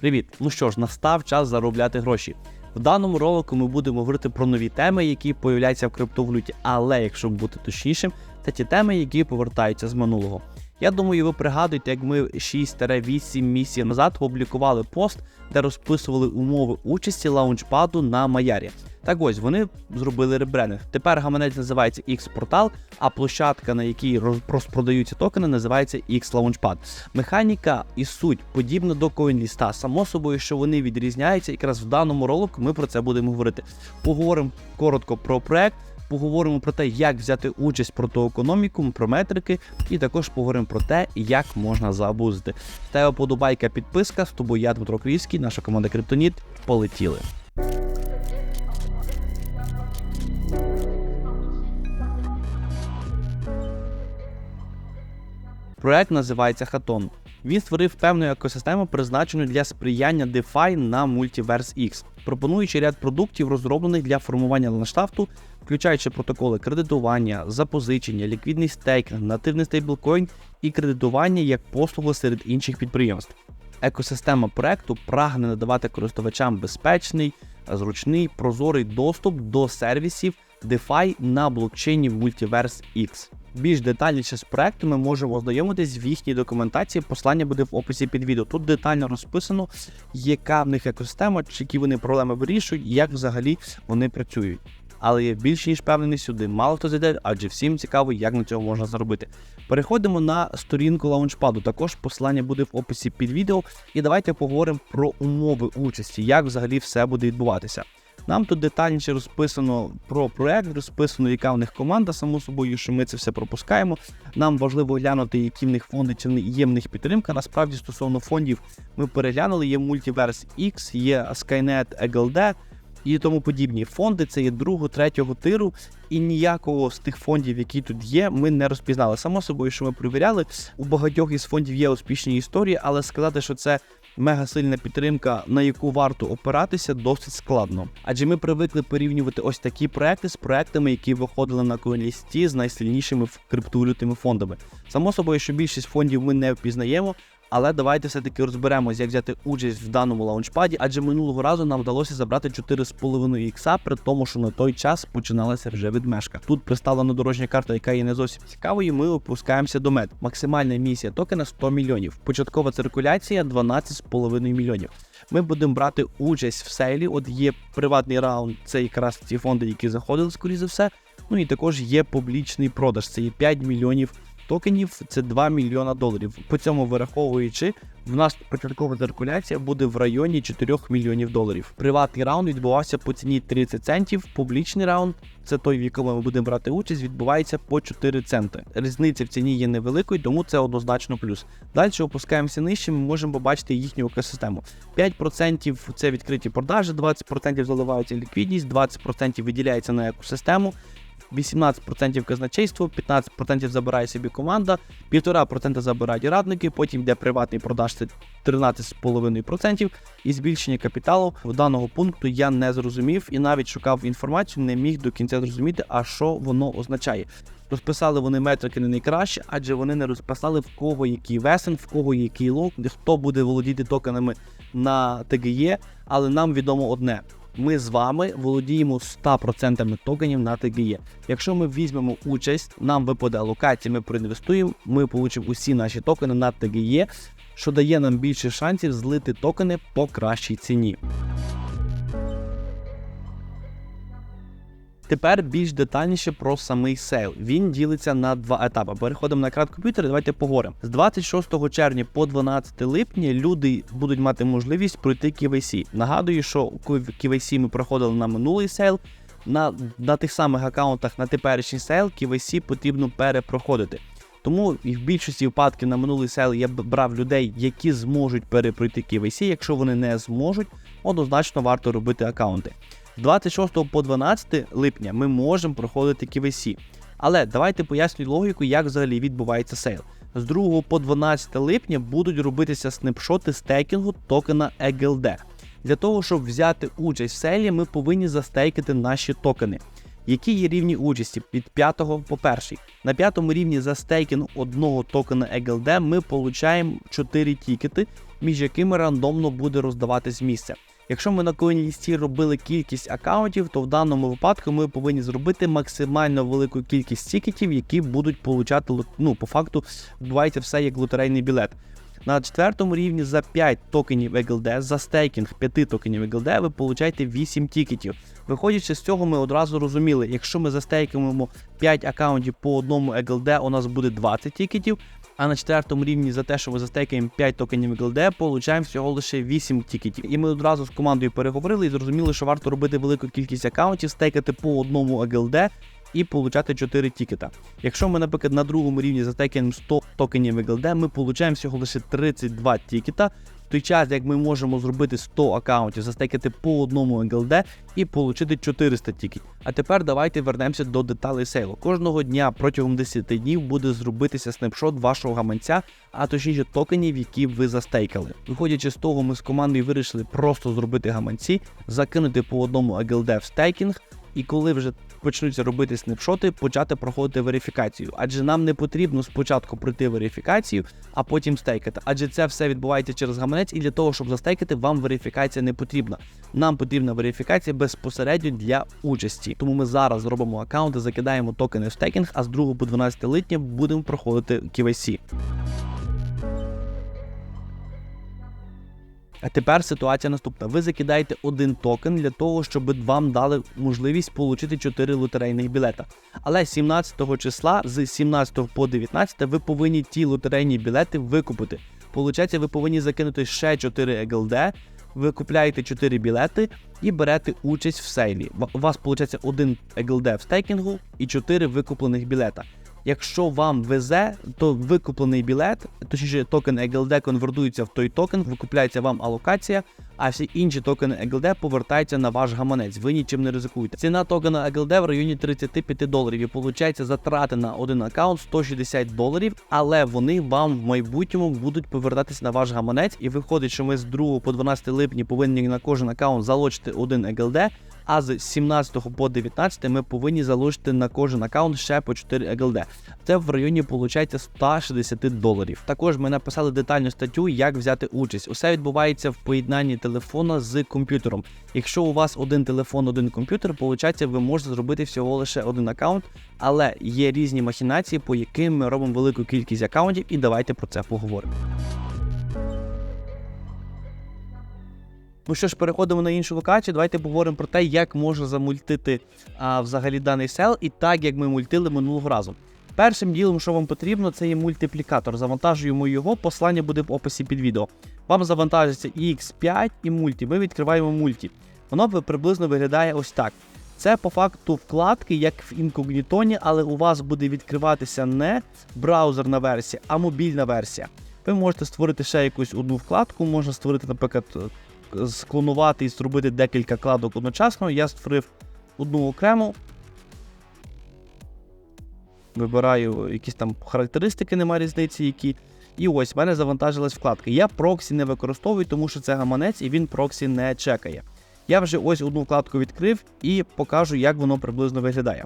Привіт! Ну що ж, настав час заробляти гроші. В даному ролику ми будемо говорити про нові теми, які появляються в криптовалюті, але якщо бути точнішим, це ті теми, які повертаються з минулого. Я думаю, ви пригадуєте, як ми 6-8 місяців назад опублікували пост, де розписували умови участі лаунчпаду на Маярі. Так ось вони зробили ребрендинг. Тепер гаманець називається X-портал, а площадка, на якій роз- розпродаються токени, називається X-Launchpad. Механіка і суть подібна до CoinList. Само собою, що вони відрізняються, якраз в даному ролику ми про це будемо говорити. Поговоримо коротко про проект. Поговоримо про те, як взяти участь про ту економіку, про метрики, і також поговоримо про те, як можна заабузити. Тебе подобайка, підписка. З тобою я Дмитро Київський, наша команда Криптоніт. Полетіли. Проект називається Хатон. Він створив певну екосистему, призначену для сприяння DeFi на Multiverse X, пропонуючи ряд продуктів, розроблених для формування ландшафту, включаючи протоколи кредитування, запозичення, ліквідний стейкінг, нативний стейблкоін і кредитування як послугу серед інших підприємств. Екосистема проекту прагне надавати користувачам безпечний, зручний, прозорий доступ до сервісів DeFi на блокчейні Multiverse X. Більш детальніше з проектом ми можемо ознайомитись в їхній документації. Послання буде в описі під відео. Тут детально розписано, яка в них екосистема, які вони проблеми вирішують, як взагалі вони працюють. Але я більш ніж впевнений сюди, мало хто зайде, адже всім цікаво, як на цьому можна заробити. Переходимо на сторінку лаунчпаду. Також посилання буде в описі під відео. І давайте поговоримо про умови участі, як взагалі все буде відбуватися. Нам тут детальніше розписано про проект, розписано, яка в них команда, само собою, що ми це все пропускаємо. Нам важливо глянути, які в них фонди, чи є в них підтримка. Насправді, стосовно фондів, ми переглянули, є Multiverse X, є Skynet EGLD і тому подібні. Фонди це є другого, третього тиру, і ніякого з тих фондів, які тут є, ми не розпізнали. Само собою, що ми перевіряли, у багатьох із фондів є успішні історії, але сказати, що це мега сильна підтримка, на яку варто опиратися, досить складно. Адже ми привикли порівнювати ось такі проекти з проектами, які виходили на CoinList з найсильнішими криптовалютними фондами. Само собою, що більшість фондів ми не впізнаємо. Але давайте все-таки розберемось, як взяти участь в даному лаунчпаді, адже минулого разу нам вдалося забрати 4,5 ікса, при тому, що на той час починалася вже відмешка. Тут представлена дорожня карта, яка є не зовсім цікавою. Ми опускаємося до мет. Максимальна місія токена 100 мільйонів. Початкова циркуляція 12,5 мільйонів. Ми будемо брати участь в сейлі. От є приватний раунд, це якраз ті фонди, які заходили, скоріше за все. Ну і також є публічний продаж. Це є 5 мільйонів токенів, це 2 мільйона доларів. По цьому вираховуючи, в нас початкова циркуляція буде в районі 4 мільйонів доларів. Приватний раунд відбувався по ціні 30 центів. Публічний раунд, це той, в якому ми будемо брати участь, відбувається по 4 центи. Різниця в ціні є невеликою, тому це однозначно плюс. Далі опускаємося нижче, ми можемо побачити їхню екосистему. 5% це відкриті продажі, 20% заливається ліквідність, 20% виділяється на екосистему. 18% казначейство, 15% забирає собі команда, 1,5% забирають радники, потім йде приватний продаж, це 13,5% і збільшення капіталу в даного пункту я не зрозумів і навіть шукав інформацію, не міг до кінця зрозуміти, а що воно означає. Розписали вони метрики не найкраще, адже вони не розписали в кого який весен, в кого який де хто буде володіти токенами на ТГЄ, але нам відомо одне. Ми з вами володіємо 100% токенів на TGE. Якщо ми візьмемо участь, нам випаде локація, ми проінвестуємо, ми получимо усі наші токени на TGE, що дає нам більше шансів злити токени по кращій ціні. Тепер більш детальніше про самий сейл. Він ділиться на два етапи. Переходимо на екран комп'ютера. Давайте поговоримо. З 26 червня по 12 липня люди будуть мати можливість пройти KYC. Нагадую, що KYC ми проходили на минулий сейл. На, на тих самих аккаунтах на теперішній сейл KYC потрібно перепроходити. Тому в більшості випадків на минулий сейл я брав людей, які зможуть перепройти KYC. Якщо вони не зможуть, однозначно варто робити аккаунти. З 26 по 12 липня ми можемо проходити KYC. Але давайте поясню логіку, як взагалі відбувається сейл. З 2 по 12 липня будуть робитися снапшоти стейкінгу токена EGLD. Для того, щоб взяти участь в сейлі, ми повинні застейкати наші токени. Які є рівні участі від 5 по 1. На п'ятому рівні за стейкінг одного токена EGLD ми получаємо 4 тікети, між якими рандомно буде роздаватись місце. Якщо ми на CoinList робили кількість аккаунтів, то в даному випадку ми повинні зробити максимально велику кількість тікетів, які будуть получати ну, по факту відбувається все як лотерейний білет. На четвертому рівні за 5 токенів EGLD, за стейкінг 5 токенів EGLD ви получаєте 8 тікетів. Виходячи з цього, ми одразу розуміли, якщо ми застейкуємо 5 аккаунтів по одному EGLD, у нас буде 20 тікетів. А на четвертому рівні за те, що ми застейкаємо 5 токенів ГЛД, получаємо всього лише 8 тікетів. І ми одразу з командою переговорили і зрозуміли, що варто робити велику кількість аккаунтів, стейкати по одному EGLD і получати 4 тікета. Якщо ми, наприклад, на другому рівні застейкаємо 100 токенів EGLD, ми получаємо всього лише 32 тікета. Той час, як ми можемо зробити 100 аккаунтів, застейкати по одному EGLD і отримати 400 тікетів. А тепер давайте вернемося до деталей сейлу. Кожного дня протягом 10 днів буде зробитися снапшот вашого гаманця, а точніше токенів, які ви застейкали. Виходячи з того, ми з командою вирішили просто зробити гаманці, закинути по одному EGLD в стейкінг, і коли вже почнуться робити снапшоти, почати проходити верифікацію. Адже нам не потрібно спочатку пройти верифікацію, а потім стейкати. Адже це все відбувається через гаманець, і для того, щоб застейкати, вам верифікація не потрібна. Нам потрібна верифікація безпосередньо для участі. Тому ми зараз зробимо аккаунти, закидаємо токени в стейкінг, а з 2 по 12 липня будемо проходити KYC. А тепер ситуація наступна. Ви закидаєте один токен для того, щоб вам дали можливість отримати 4 лотерейних білета. Але 17 числа з 17 по 19 ви повинні ті лотерейні білети викупити. Получається, ви повинні закинути ще 4 EGLD, ви купляєте 4 білети і берете участь в сейлі. У вас виходить один EGLD в стейкінгу і 4 викуплених білета. Якщо вам везе, то викуплений білет, точніше токен EGLD конвертується в той токен, викупляється вам алокація, а всі інші токени EGLD повертаються на ваш гаманець. Ви нічим не ризикуєте. Ціна токена EGLD в районі 35 доларів і виходить затрати на один аккаунт 160 доларів, але вони вам в майбутньому будуть повертатись на ваш гаманець. І виходить, що ми з 2 по 12 липня повинні на кожен аккаунт залочити один EGLD, а з 17 по 19 ми повинні залишити на кожен аккаунт ще по 4 EGLD. Це в районі виходить 160 доларів. Також ми написали детальну статтю, як взяти участь. Усе відбувається в поєднанні телефона з комп'ютером. Якщо у вас один телефон, один комп'ютер, виходить, ви можете зробити всього лише один аккаунт, але є різні махінації, по яким ми робимо велику кількість аккаунтів, і давайте про це поговоримо. Ну що ж, переходимо на іншу локацію. Давайте поговоримо про те, як можна замультити а, взагалі даний сел, і так як ми мультили минулого разу. Першим ділом, що вам потрібно, це є мультиплікатор. Завантажуємо його, послання буде в описі під відео. Вам завантажиться і X5 і мульті. Ми відкриваємо мульті. Воно приблизно виглядає ось так. Це по факту вкладки, як в інкогнітоні, але у вас буде відкриватися не браузерна версія, а мобільна версія. Ви можете створити ще якусь одну вкладку, можна створити, наприклад, склонувати і зробити декілька вкладок одночасно. Я створив одну окрему. Вибираю якісь там характеристики, немає різниці, які. І ось в мене завантажилась вкладка. Я проксі не використовую, тому що це гаманець і він проксі не чекає. Я вже ось одну вкладку відкрив і покажу, як воно приблизно виглядає.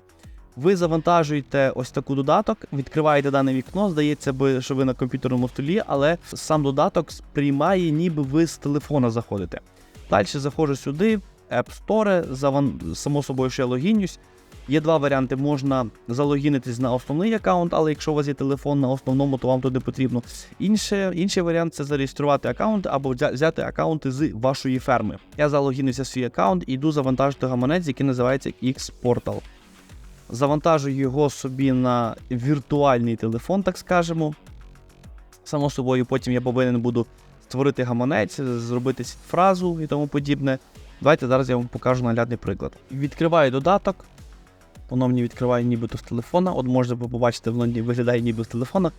Ви завантажуєте ось таку додаток, відкриваєте дане вікно, здається, би, що ви на комп'ютерному столі, але сам додаток сприймає, ніби ви з телефона заходите. Далі заходжу сюди, App Store, заван... само собою ще логінюсь. Є два варіанти: можна залогінитись на основний аккаунт, але якщо у вас є телефон на основному, то вам туди потрібно. Інше, інший варіант це зареєструвати аккаунт або взяти аккаунти з вашої ферми. Я залогінився в свій аккаунт і йду завантажити гаманець, який називається X-Portal. Завантажую його собі на віртуальний телефон, так скажемо. Само собою, потім я повинен буду створити гаманець, зробити фразу і тому подібне. Давайте зараз я вам покажу наглядний приклад. Відкриваю додаток. Воно мені відкриває нібито з телефона. От можете побачити, воно виглядає ніби з телефона.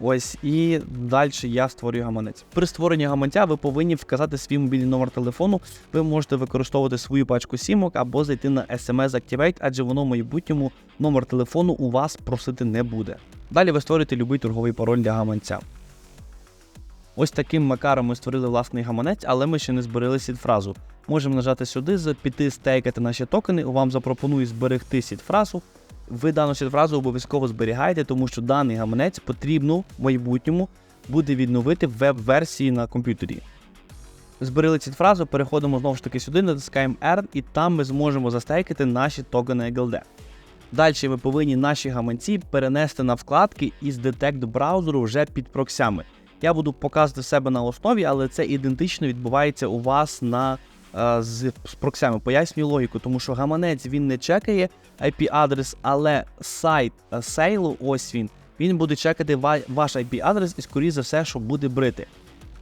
Ось, і далі я створюю гаманець. При створенні гаманця ви повинні вказати свій мобільний номер телефону. Ви можете використовувати свою пачку сімок або зайти на SMS Activate, адже воно в майбутньому номер телефону у вас просити не буде. Далі ви створюєте будь-який торговий пароль для гаманця. Ось таким макаром ми створили власний гаманець, але ми ще не зберегли сід-фразу. Можемо нажати сюди, піти стейкати наші токени, вам запропонує зберегти сід-фразу. Ви дану сід-фразу обов'язково зберігаєте, тому що даний гаманець потрібно в майбутньому буде відновити веб-версії на комп'ютері. Зберили цю фразу, переходимо знову ж таки сюди, натискаємо R, і там ми зможемо застейкати наші токени XLD. Далі ми повинні наші гаманці перенести на вкладки із детект браузеру вже під проксями. Я буду показувати себе на основі, але це ідентично відбувається у вас на з, з проксями. Пояснюю логіку, тому що гаманець він не чекає IP-адрес, але сайт е, сейлу, ось він, він буде чекати ваш IP-адрес і, скоріше за все, що буде брити.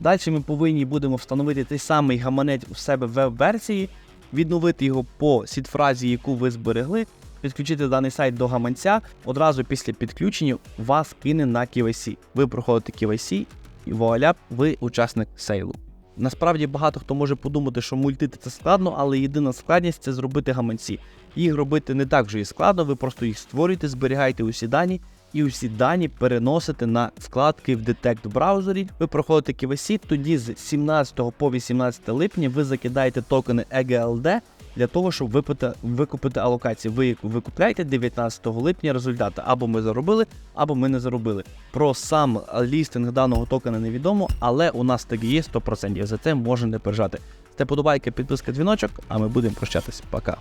Далі ми повинні будемо встановити той самий гаманець у себе в веб-версії, відновити його по сід-фразі, яку ви зберегли, підключити даний сайт до гаманця. Одразу після підключення вас кине на KYC. Ви проходите KYC і вуаля, ви учасник сейлу. Насправді багато хто може подумати, що мультити це складно, але єдина складність це зробити гаманці. Їх робити не так вже і складно, ви просто їх створюєте, зберігаєте усі дані і усі дані переносите на складки в Detect браузері. Ви проходите QVC, тоді з 17 по 18 липня ви закидаєте токени EGLD для того, щоб випити, викупити алокації. Ви викупляєте 19 липня результати. Або ми заробили, або ми не заробили. Про сам лістинг даного токена невідомо, але у нас так є 100%. За це можна не пережати. Це подобайка, підписка, дзвіночок, а ми будемо прощатись. Пока.